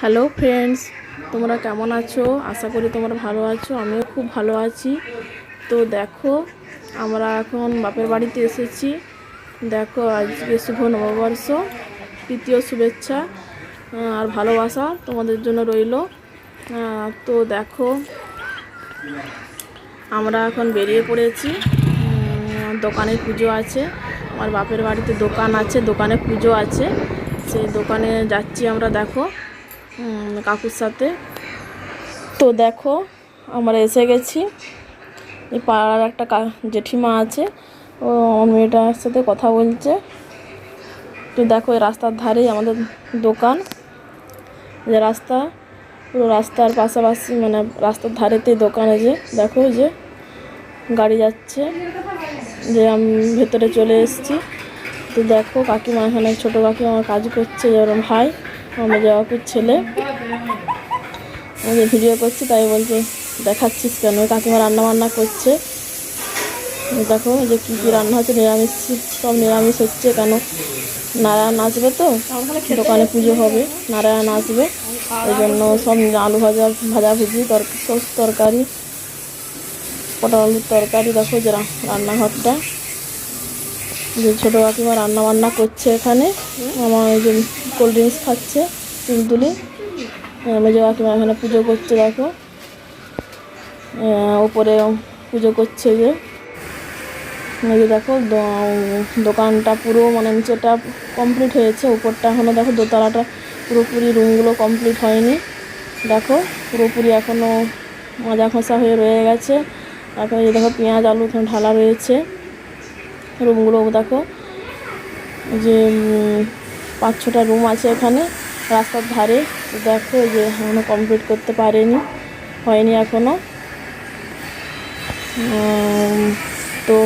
Hello friends তোমরা কেমন আছো? আশা করি তোমরা ভালো আছো। আমিও খুব ভালো আছি। তো দেখো, আমরা এখন বাপের বাড়িতে এসেছি। দেখো, আজকে শুভ নববর্ষ তৃতীয় শুভেচ্ছা আর ভালোবাসা তোমাদের জন্য রইল। তো দেখো, আমরা এখন বেরিয়ে পড়েছি। দোকানে পুজো আছে। আমার বাপের বাড়িতে দোকান আছে, দোকানে পুজো আছে। সেই দোকানে যাচ্ছি আমরা, দেখো। কাকুর সাথে। তো দেখো, আমরা এসে গেছি। এই পাড়ার একটা জেঠিমা আছে। ও মেয়েটার সাথে কথা বলছে। তো দেখো, এই রাস্তার ধারেই আমাদের দোকান। যে রাস্তা, পুরো রাস্তার পাশাপাশি মানে রাস্তার ধারেতেই দোকানে যে, দেখো যে, গাড়ি যাচ্ছে। যে আমি ভেতরে চলে এসেছি। তো দেখো, কাকিমা এখানে, ছোটো কাকিমা আমার কাজ করছে যে ওর ভাই আমার জবাকুর ছেলে। আমি ভিডিও করছি, তাই বলছে, দেখাচ্ছিস কেন? কাকিমা রান্না বান্না করছে। দেখো যে কী কী রান্না হচ্ছে, নিরামিষ, সব নিরামিষ হচ্ছে কেন? নারায়ণ আসবে তো, দোকানে পুজো হবে, নারায়ণ আসবে। ওই জন্য সব আলু ভাজা ভাজাভুজি তর, সব তরকারি, পটল তরকারি, দেখো যে রান্নাঘরটা। যে ছোটো কাকিমা রান্না বান্না করছে এখানে। আমার এই যে কোল্ড ড্রিঙ্কস খাচ্ছে তুলতুলি মেজো কাকিমা এখানে পুজো করছে, দেখো। ওপরে পুজো করছে যে। এই দেখো দোকানটা পুরো মানে নিচেটা কমপ্লিট হয়েছে, উপরটা এখনও দেখো দোতলাটা পুরোপুরি রুমগুলো কমপ্লিট হয়নি। দেখো, পুরোপুরি এখনও মাজা খসা হয়ে রয়ে গেছে। যে দেখো পেঁয়াজ আলু ঢালা রয়েছে। রুমগুলো দেখো। যে পাঁচ ছটা রুম আছে এখানে। রাস্তার ধারে দেখো যে এখনও কমপ্লিট করতে পারেনি হয়নি এখনও তো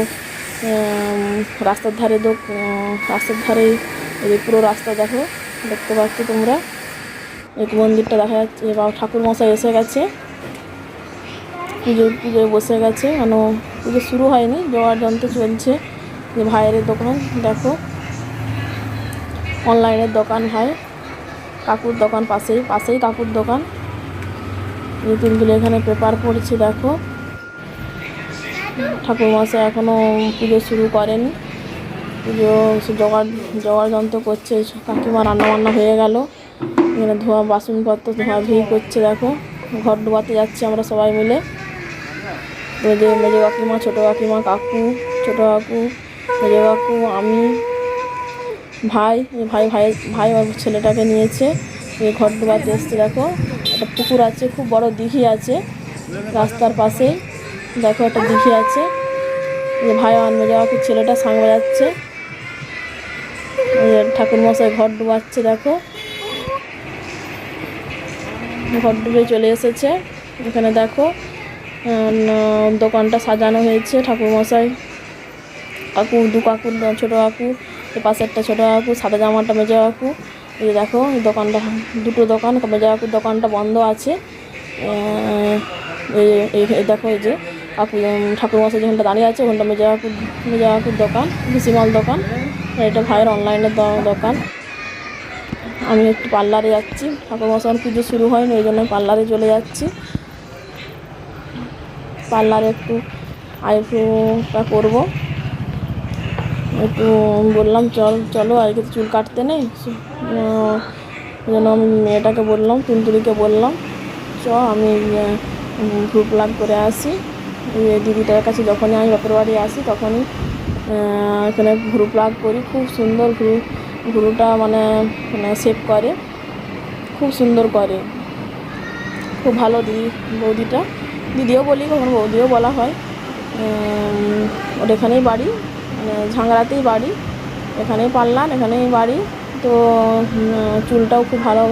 রাস্তার ধারে উম, রাস্তার ধারে এই পুরো রাস্তা দেখো দেখতে পাচ্ছ তোমরা। এই মন্দিরটা দেখা যাচ্ছে বা ঠাকুর মশাই এসে গেছে। পুজো পুজোয় বসে গেছে কেন পুজো শুরু হয়নি জোয়ার যন্ত্র চলছে। যে ভাইয়ের দোকান, দেখো। অনলাইনের দোকান ভাই কাকুর দোকান পাশেই পাশেই কাকুর দোকান। তুলতুলি এখানে পেপার পড়ছে, দেখো। ঠাকুরমশাই এখনও পুজো শুরু করেনি। পুজো জোগাড় জোগাড় যন্ত্র করছে, কাকিমা রান্না বান্না হয়ে গেল। এখানে ধোয়া, বাসনপত্র, ধোয়া ধুই করছে, দেখো। ঘর ডোবাতে যাচ্ছি আমরা সবাই মিলে। মেজো মেজো কাকিমা, ছোটো কাকিমা, কাকু, ছোটো কাকু। কাকু আমি, ভাই ভাই ভাই ভাই আমার ছেলেটাকে নিয়েছে। ঘর ডোবাতে এসছে, দেখো। একটা পুকুর আছে, খুব বড় দিঘি আছে রাস্তার পাশে। দেখো, একটা দিঘি আছে। যে ভাই মেজো কাকুর ছেলেটা সাং বাজাচ্ছে। ঠাকুর মশাই ঘর ডুবাচ্ছে দেখো। ঘর ডুবে চলে এসেছে। এখানে দেখো দোকানটা সাজানো হয়েছে ঠাকুর মশাই কাকু, দু কাকু ছোটো কাকু, এ পাশেরটা ছোটো কাকু, সাদা জামাটা মেজা কাকু। এই দেখো দোকানটা, দুটো দোকান, মেজা কাকুর দোকানটা বন্ধ আছে। এই দেখো, এই যে, কাকু ঠাকুর মশাই যেখানটা দাঁড়িয়ে আছে, ওখানটা মেজো কাকুর মেজো কাকুর দোকান ভুসিমাল দোকান। এটা ভাইয়ের অনলাইনের দোকান। আমি একটু পার্লারে যাচ্ছি। ঠাকুর মশাই পুজো শুরু হয়নি, ওই জন্য পার্লারে চলে যাচ্ছি। পার্লারে একটু আইব্রোটা করব। একটু বললাম, চল, চলো আজকে তো চুল কাটতে নেই। জন্য আমি মেয়েটাকে বললাম তুলতুলিকে বললাম চ আমি ভ্রু প্লাগ করে আসি। দিদিটার কাছে যখনই আমি বাপের বাড়ি আসি, তখনই এখানে ভ্রু প্লাগ করি। খুব সুন্দর ভ্রু ভ্রুটা মানে মানে সেভ করে, খুব সুন্দর করে। খুব ভালো দিদি, বৌদিটা। দিদিও বলি, কখনো বৌদিও বলা হয়। ওর এখানেই বাড়ি। মানে ঝাংরাতেই বাড়ি। এখানেই পারলাম এখানেই বাড়ি। তো চুলটাও খুব ভালো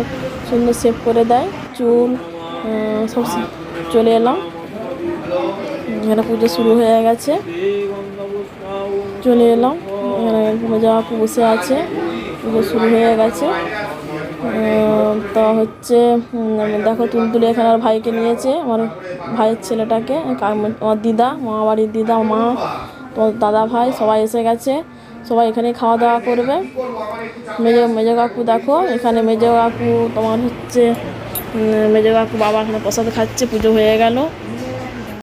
সুন্দর সেভ করে দেয়। চুল সব চলে এলাম। এখানে পুজো শুরু হয়ে গেছে। চলে এলাম। এখানে মজা বসে আছে, পুজো শুরু হয়ে গেছে। তো হচ্ছে দেখো তুলতুলি এখানে আর ভাইকে নিয়েছে। আমার ভাইয়ের ছেলেটাকে আমার দিদা মামা বাড়ির দিদা, মা। তো দাদা ভাই সবাই এসে গেছে। সবাই এখানে খাওয়া দাওয়া করবে। মেজো, মেজ কাকু দেখো, এখানে মেজ কাকু তোমার হচ্ছে মেজো কাকু বাবা এখানে প্রসাদ খাচ্ছে, পুজো হয়ে গেল।